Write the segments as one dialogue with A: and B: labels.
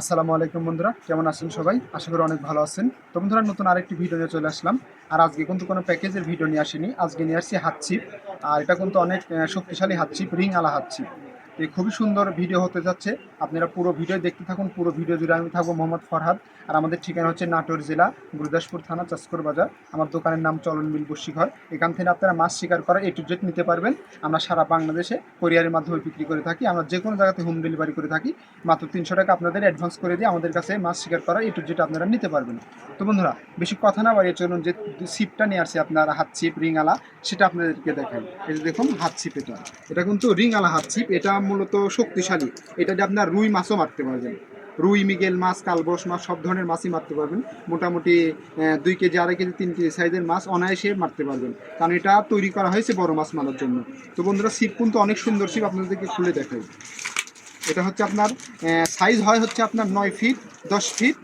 A: আসসালামু আলাইকুম বন্ধুরা, কেমন আছেন সবাই? আশা করি অনেক ভালো আছেন। তো বন্ধুরা, নতুন আরেকটি ভিডিও নিয়ে চলে আসলাম। আর আজকে কিন্তু কোনো প্যাকেজের ভিডিও নিয়ে আসিনি। আজকে নিয়ে আসছি হাত ছিপ আর এটা কিন্তু অনেক শক্তিশালী হাত ছিপ রিং আলা হাত ছিপ তো এই খুবই সুন্দর ভিডিও হতে যাচ্ছে। আপনারা পুরো ভিডিও দেখতে থাকুন। পুরো ভিডিও জুড়ে আমি থাকব মোহাম্মদ ফরহাদ। আর আমাদের ঠিকানা হচ্ছে নাটোর জেলা, গুরুদাসপুর থানা, চাষকর বাজার। আমার দোকানের নাম চলন মিল বসিঘর। এখান থেকে আপনারা মাছ শিকার করা এ টু নিতে পারবেন। আমরা সারা বাংলাদেশে কোরিয়ারের মাধ্যমে বিক্রি করে থাকি। আমরা যে কোনো জায়গাতে হোম ডেলিভারি করে থাকি। মাত্র তিনশো টাকা আপনাদের অ্যাডভান্স করে দিয়ে আমাদের কাছে মাছ শিকার করা এ টু আপনারা নিতে পারবেন। তো বন্ধুরা, বেশি কথা না বাড়িয়ে চলুন যে ছিপটা নিয়ে আসছে আপনার হাত ছিপ রিং আলা, সেটা আপনাদেরকে দেখাই। এই যে দেখুন, হাত ছিপ এটা এটা কিন্তু রিংআলা হাত ছিপ এটা মূলত শক্তিশালী। এটা দিয়ে আপনার রুই মাছও মারতে পারবেন। রুই, মিগেল মাছ কালবোস মাছ, সব ধরনের মাছই মারতে পারবেন। মোটামুটি দুই কেজি, আড়াই কেজি, তিন কেজি সাইজের মাছ অনায়াসে মারতে পারবেন। কারণ এটা তৈরি করা হয়েছে বড় মাছ মারার জন্য। তো বন্ধুরা ছিপ কিন্তু অনেক সুন্দর ছিপ আপনাদেরকে খুলে দেখাই। এটা হচ্ছে আপনার সাইজ হয় হচ্ছে আপনার নয় ফিট দশ ফিট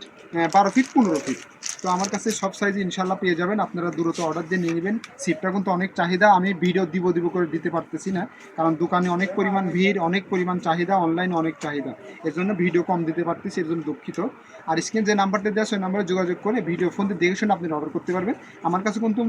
A: বারো ফিট পনেরো ফিট তো আমার কাছে সব সাইজ ইনশাল্লাহ পেয়ে যাবেন। আপনারা দ্রুত অর্ডার দিয়ে নিয়ে নেবেন। সিপটা কিন্তু অনেক চাহিদা। আমি ভিডিও দিব দিব করে দিতে পারতেছি না। কারণ দোকানে অনেক পরিমাণ ভিড়, অনেক পরিমাণ চাহিদা অনলাইনে অনেক চাহিদা। এর জন্য ভিডিও কম দিতে পারতেছি, এর জন্য দুঃখিত। আর স্ক্রিন যে নাম্বারটা দেওয়া সেই নাম্বারে যোগাযোগ করে ভিডিও ফোন দিয়ে দেখে শুনে আপনি অর্ডার করতে পারবেন। আমার কাছে কিন্তু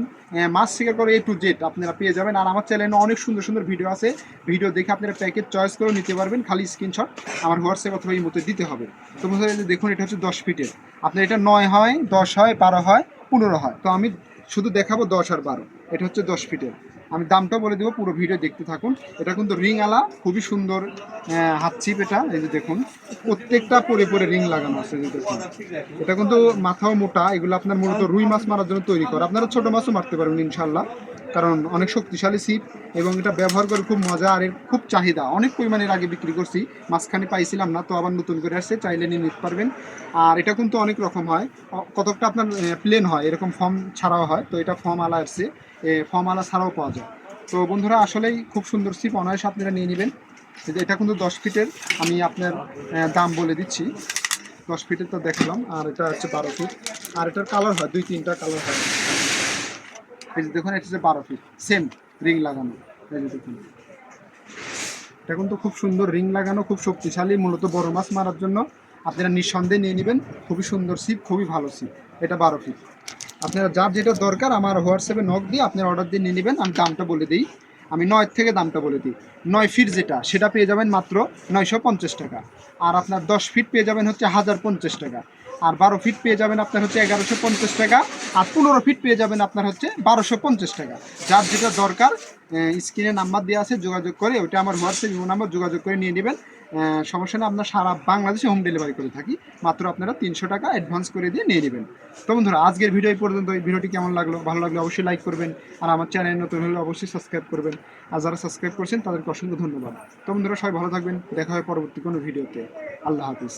A: মাছ শিকার করে এ টু জেড আপনারা পেয়ে যাবেন। আর আমার চ্যানেলে অনেক সুন্দর সুন্দর ভিডিও আছে। ভিডিও দেখে আপনারা প্যাকেজ চয়েস করে নিতে পারবেন। খালি স্ক্রিনশট আমার হোয়াটসঅ্যাপ অথবা এই মতো দিতে হবে। তো দেখুন, এটা হচ্ছে দশ ফিটের আপনার এটা নয় হয়, দশ হয় বারো হয়, পনেরো হয়। তো আমি শুধু দেখাবো দশ আর বারো। এটা হচ্ছে দশ ফিটের আমি দামটা বলে দেবো, পুরো ভিডিও দেখতে থাকুন। এটা কিন্তু রিং আলা খুবই সুন্দর হাত ছিপ এটা, এই যে দেখুন। প্রত্যেকটা পরে পরে রিং লাগানো আছে যে দেখুন। এটা কিন্তু মাথাও মোটা, এগুলো আপনার মূলত রুই মাছ মারার জন্য তৈরি করে। আপনারা ছোটো মাছও মারতে পারবেন ইনশাল্লাহ কারণ অনেক শক্তিশালী ছিপ এবং এটা ব্যবহার করে খুব মজা আর এর খুব চাহিদা। অনেক পরিমাণের আগে বিক্রি করছি, মাঝখানে পাইছিলাম না, তো আবার নতুন করে আসছে, চাইলে নিয়ে নিতে পারবেন। আর এটা কিন্তু অনেক রকম হয়। কতকটা আপনার প্লেন হয়, এরকম ফর্ম ছাড়াও হয়, তো এটা ফর্ম আলা আসছে। ফর্ম আলা ছাড়াও পাওয়া যায়। তো বন্ধুরা, আসলেই খুব সুন্দর ছিপ অনায়াসে আপনারা নিয়ে নেবেন। এটা কিন্তু দশ ফিটের আমি আপনার দাম বলে দিচ্ছি। দশ ফিটের তো দেখলাম, আর এটা হচ্ছে বারো ফিট আর এটার কালার হয়, দুই তিনটা কালার হয়। এই যে দেখুন, এটা হচ্ছে বারো ফিট সেম রিং লাগানো। এই যে দেখুন। খুব সুন্দর রিং লাগানো, খুব শক্তিশালী, মূলত বড় মাছ মারার জন্য। আপনারা নিঃসন্দেহে নিয়ে নেবেন। খুবই সুন্দর সিপ খুবই ভালো সিপ এটা বারো ফিট আপনারা যার যেটা দরকার, আমার হোয়াটসঅ্যাপে নক দিয়ে আপনারা অর্ডার দিয়ে নিয়ে নেবেন। আমি দামটা বলে দিই। আমি নয় থেকে দামটা বলে দিই। নয় ফিট যেটা, সেটা পেয়ে যাবেন মাত্র নয়শো পঞ্চাশ টাকা। আর আপনার দশ ফিট পেয়ে যাবেন হচ্ছে হাজার পঞ্চাশ টাকা। আর বারো ফিট পেয়ে যাবেন আপনার হচ্ছে এগারোশো পঞ্চাশ টাকা, আর পনেরো ফিট পেয়ে যাবেন আপনার হচ্ছে বারোশো পঞ্চাশ টাকা। যার যেটা দরকার স্ক্রিনে নাম্বার দেওয়া আছে, যোগাযোগ করে ওটা আমার হোয়াটসঅ্যাপ ইমো নাম্বার যোগাযোগ করে নিয়ে নেবেন। সমস্যা না আপনার সারা বাংলাদেশে হোম ডেলিভারি করে থাকি। মাত্র আপনারা তিনশো টাকা অ্যাডভান্স করে দিয়ে নিয়ে নেবেন। তো বন্ধুরা, আজকের ভিডিও পর্যন্ত। এই ভিডিওটি কেমন লাগল? ভালো লাগলে অবশ্যই লাইক করবেন। আর আমার চ্যানেল নতুন হলে অবশ্যই সাবস্ক্রাইব করবেন। আর যারা সাবস্ক্রাইব করছেন, তাদেরকে অসংখ্য ধন্যবাদ। তো বন্ধুরা, সবাই ভালো থাকবেন। দেখা হয় পরবর্তী কোনো ভিডিওতে আল্লাহ হাফিজ।